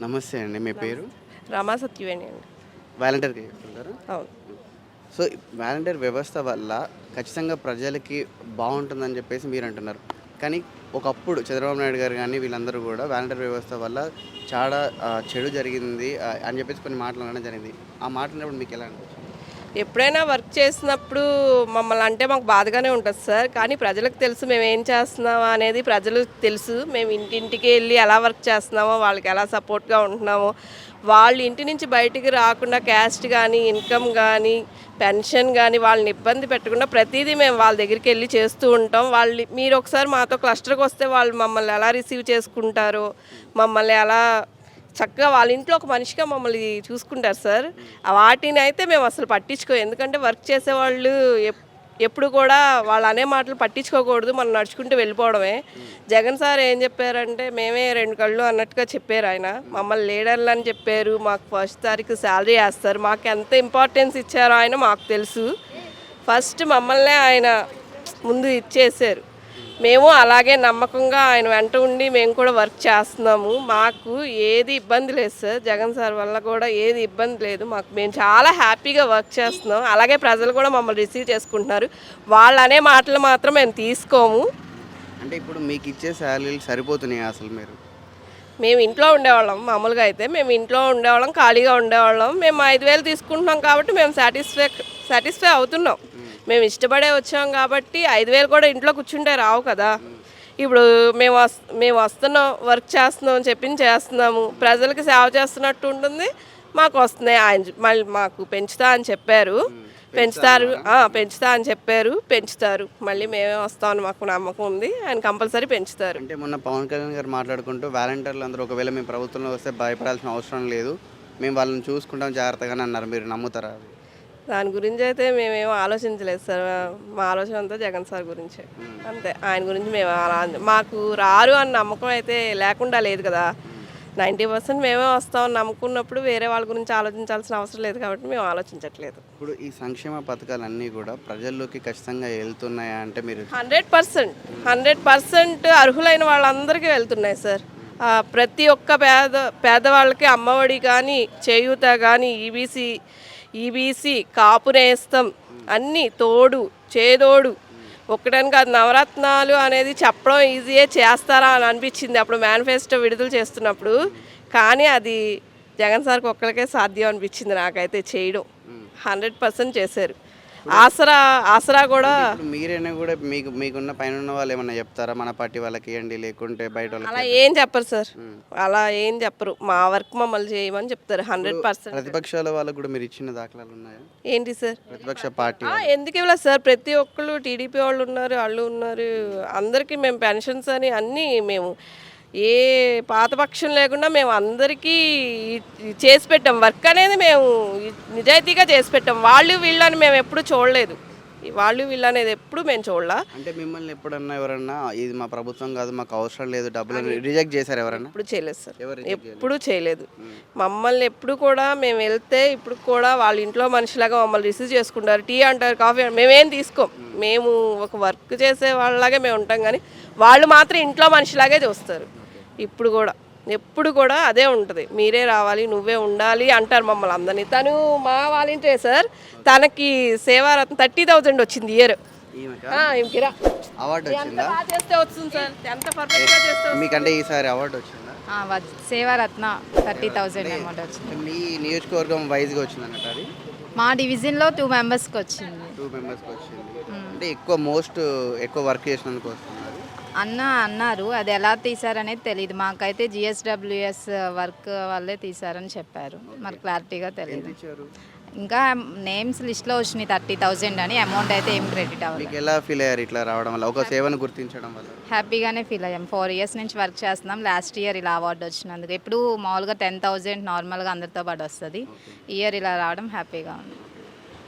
నమస్తే అండి మీ పేరు? రమా సత్యవేణి అండి. వెళ్తారా అవును. సో వాలంటీర్ వ్యవస్థ వల్ల ఖచ్చితంగా ప్రజలకి బాగుంటుందని చెప్పేసి మీరు అంటున్నారు. కానీ ఒకప్పుడు చంద్రబాబు నాయుడు గారు కానీ వీళ్ళందరూ కూడా వాలంటీర్ వ్యవస్థ వల్ల చాలా ఆ, చెడు జరిగింది ఆ, అని చెప్పేసి కొన్ని మాటలు అనడం జరిగింది. ఆ మాటలు మీకు ఎలా అనిపించింది? ఎప్పుడైనా వర్క్ చేసినప్పుడు మమ్మల్ని అంటే మాకు బాధగానే ఉంటుంది సార్ కానీ ప్రజలకు తెలుసు మేము ఏం చేస్తున్నామో అనేది ప్రజలకు తెలుసు. మేము ఇంటింటికి వెళ్ళి ఎలా వర్క్ చేస్తున్నామో వాళ్ళకి ఎలా సపోర్ట్గా ఉంటున్నామో వాళ్ళు ఇంటి నుంచి బయటికి రాకుండా క్యాస్ట్ కానీ ఇన్కమ్ కానీ పెన్షన్ కానీ వాళ్ళని ఇబ్బంది పెట్టకుండా ప్రతిదీ మేము వాళ్ళ దగ్గరికి వెళ్ళి చేస్తూ ఉంటాం. వాళ్ళు మీరు ఒకసారి మాతో క్లస్టర్కి వస్తే వాళ్ళు మమ్మల్ని ఎలా రిసీవ్ చేసుకుంటారో మమ్మల్ని ఎలా చక్కగా వాళ్ళ ఇంట్లో ఒక మనిషిగా మమ్మల్ని చూసుకుంటారు సార్. వాటిని అయితే మేము అసలు పట్టించుకో. ఎందుకంటే వర్క్ చేసేవాళ్ళు ఎప్- ఎప్పుడు కూడా వాళ్ళు అనే మాటలు పట్టించుకోకూడదు. మనం నడుచుకుంటూ వెళ్ళిపోవడమే. జగన్ సార్ ఏం చెప్పారంటే మేమే రెండు కళ్ళు అన్నట్టుగా చెప్పారు ఆయన. మమ్మల్ని లీడర్లు అని చెప్పారు. మాకు ఫస్ట్ తారీఖు శాలరీ వేస్తారు. మాకు ఎంత ఇంపార్టెన్స్ ఇచ్చారో ఆయన మాకు తెలుసు. ఫస్ట్ మమ్మల్నే ఆయన ముందు ఇచ్చేసారు. మేము అలాగే నమ్మకంగా ఆయన వెంట ఉండి మేము కూడా వర్క్ చేస్తున్నాము. మాకు ఏది ఇబ్బంది లేదు సార్. జగన్ సార్ వల్ల కూడా ఏది ఇబ్బంది లేదు. మాకు మేము చాలా హ్యాపీగా వర్క్ చేస్తున్నాం. అలాగే ప్రజలు కూడా మమ్మల్ని రిసీవ్ చేసుకుంటున్నారు. వాళ్ళు అనే మాటలు మాత్రం మేము తీసుకోము. అంటే ఇప్పుడు మీకు ఇచ్చే శాలరీలు సరిపోతున్నాయి అసలు మీరు? మేము ఇంట్లో ఉండేవాళ్ళం. మామూలుగా అయితే మేము ఇంట్లో ఉండేవాళ్ళం ఖాళీగా ఉండేవాళ్ళం. మేము ఐదు వేలు తీసుకుంటున్నాం కాబట్టి మేము సాటిస్ఫై సాటిస్ఫై అవుతున్నాం. మేము ఇష్టపడే వచ్చాం కాబట్టి ఐదు వేలు కూడా ఇంట్లో కూర్చుంటే రావు కదా. ఇప్పుడు మేము వస్ మేము వస్తున్నాం వర్క్ చేస్తున్నాం అని చెప్పి చేస్తున్నాము. ప్రజలకి సేవ చేస్తున్నట్టు ఉంటుంది. మాకు వస్తున్నాయి. ఆయన మళ్ళీ మాకు పెంచుతా అని చెప్పారు. పెంచుతారు. పెంచుతా అని చెప్పారు. పెంచుతారు. మళ్ళీ మేమే వస్తామని మాకు నమ్మకం ఉంది. ఆయన కంపల్సరీ పెంచుతారు. అంటే మొన్న పవన్ కళ్యాణ్ గారు మాట్లాడుకుంటూ వాలంటీర్లు అందరూ ఒకవేళ మేము ప్రభుత్వంలో వస్తే భయపడాల్సిన అవసరం లేదు. మేము వాళ్ళని చూసుకుంటాం జాగ్రత్తగానే అన్నారు. మీరు నమ్ముతారా? దాని గురించి అయితే మేమేం ఆలోచించలేదు సార్. మా ఆలోచన అంతా జగన్ సార్ గురించే. అంతే. ఆయన గురించి మేము అలా మాకు రారు అని నమ్మకం అయితే లేకుండా లేదు కదా. నైంటీ పర్సెంట్ మేమే వస్తామని నమ్ముకున్నప్పుడు వేరే వాళ్ళ గురించి ఆలోచించాల్సిన అవసరం లేదు కాబట్టి మేము ఆలోచించట్లేదు. ఇప్పుడు ఈ సంక్షేమ పథకాలన్నీ కూడా ప్రజల్లోకి ఖచ్చితంగా వెళ్తున్నాయా అంటే మీరు హండ్రెడ్ పర్సెంట్. హండ్రెడ్ పర్సెంట్ అర్హులైన వాళ్ళందరికీ వెళ్తున్నాయి సార్. ప్రతి ఒక్క పేద పేదవాళ్ళకి అమ్మఒడి కానీ చేయూత కానీ ఈబీసీ ఈబీసీ కాపు నేస్తం అన్నీ తోడు చేదోడు. ఒక్కటని కాదు నవరత్నాలు అనేది చెప్పడం ఈజీయే చేస్తారా అని అనిపించింది అప్పుడు మేనిఫెస్టో విడుదల చేస్తున్నప్పుడు. కానీ అది జగన్ సార్కి ఒక్కరికే సాధ్యం అనిపించింది నాకైతే చేయడం. హండ్రెడ్ పర్సెంట్ చేశారు. ఆసరా ఆసరా కూడా మీరైనా కూడా మీకు మీకున్న పైన ఉన్న వాళ్ళు ఏమన్నా చెప్తారా? మన పార్టీ వాళ్ళకి ఇవ్వండి లేకుంటే బయట అలా ఏం చెప్పరు సార్. అలా ఏం చెప్పరు. మా వర్క్ మమ్మల్ని చేయమని చెప్తారు. Hundred percent. ప్రతిపక్షాల వాళ్ళకు కూడా మీరు ఇచ్చిన దాఖలాలు ఉన్నాయా? ఏంటి సార్? ప్రతిపక్ష పార్టీ ఎందుకు ఇవ్వలేదు సార్? ప్రతి ఒక్కళ్ళు టీడీపీ వాళ్ళు ఉన్నారు వాళ్ళు ఉన్నారు. అందరికీ మేము పెన్షన్స్ అని అన్నీ మేము ఏ పాతపక్షం లేకుండా మేము అందరికీ చేసి పెట్టాం. వర్క్ అనేది మేము నిజాయితీగా చేసి పెట్టాం. వాళ్ళు వీళ్ళని మేము ఎప్పుడు చూడలేదు. వాళ్ళు వీళ్ళు అనేది ఎప్పుడు మేము చూడలా. అంటే మిమ్మల్ని ఎప్పుడన్నా ఎవరన్నా ఇది మా ప్రభుత్వం కాదు మాకు అవసరం లేదు డబ్బులు రిజెక్ట్ చేశారు ఎవరన్నా? ఎప్పుడు చేయలేదు సార్. ఎప్పుడు చేయలేదు. మమ్మల్ని ఎప్పుడు కూడా మేము వెళ్తే ఇప్పుడు కూడా వాళ్ళ ఇంట్లో మనిషిలాగా మమ్మల్ని రిసీవ్ చేసుకుంటారు. టీ అంటారు కాఫీ అంటారు. మేమేం తీసుకోం. మేము ఒక వర్క్ చేసే వాళ్ళలాగే మేము ఉంటాం కానీ వాళ్ళు మాత్రం ఇంట్లో మనిషిలాగే చూస్తారు. ఇప్పుడు కూడా. ఎప్పుడు కూడా అదే ఉంటుంది. మీరే రావాలి నువ్వే ఉండాలి అంటారు మమ్మల్ని అందరినీ. తను మా వాలంటీర్ సార్. తనకి సేవారత్న థర్టీ థౌజండ్ వచ్చింది ఇయర్. అవార్డు వచ్చిందా? బాగా చేస్తే వస్తుంది సార్? ఎంత పర్ఫెక్ట్గా చేస్తే మీకంటే ఈసారి అవార్డు వచ్చిందా? సేవారత్న థర్టీ థౌజండ్ అమౌంట్ వచ్చింది. అంటే మీ నియోజకవర్గం వైజ్గా వచ్చింది అన్నట్టు అది? మా డివిజన్లో టూ మెంబర్స్కి వచ్చింది. టూ మెంబర్స్కి వచ్చింది. అంటే ఎక్కువ మోస్ట్ ఎక్కువ వర్క్ చేసినందుకు వస్తున్నారు అన్న అన్నారు అది ఎలా తీసారనేది తెలియదు మాకైతే జిఎస్డబ్ల్యూఎస్ వర్క్ వాళ్ళే తీసారని చెప్పారు. మరి క్లారిటీగా తెలియదు ఇంకా నేమ్స్ లిస్ట్లో వచ్చినాయి థర్టీ థౌజండ్ అని. అమౌంట్ అయితే ఏం క్రెడిట్ ఎలా ఫీల్ అయ్యారు ఇట్లా రావడం వల్ల? ఒక సేవను గుర్తించడం వల్ల. హ్యాపీగానే ఫీల్ అయ్యాం. ఫోర్ ఇయర్స్ నుంచి వర్క్ చేస్తున్నాం. లాస్ట్ ఇయర్ ఇలా అవార్డు వచ్చినందుకు. ఎప్పుడు మామూలుగా టెన్ థౌజండ్ నార్మల్గా అందరితో పాటు వస్తుంది. ఇయర్ ఇలా రావడం హ్యాపీగా ఉంది.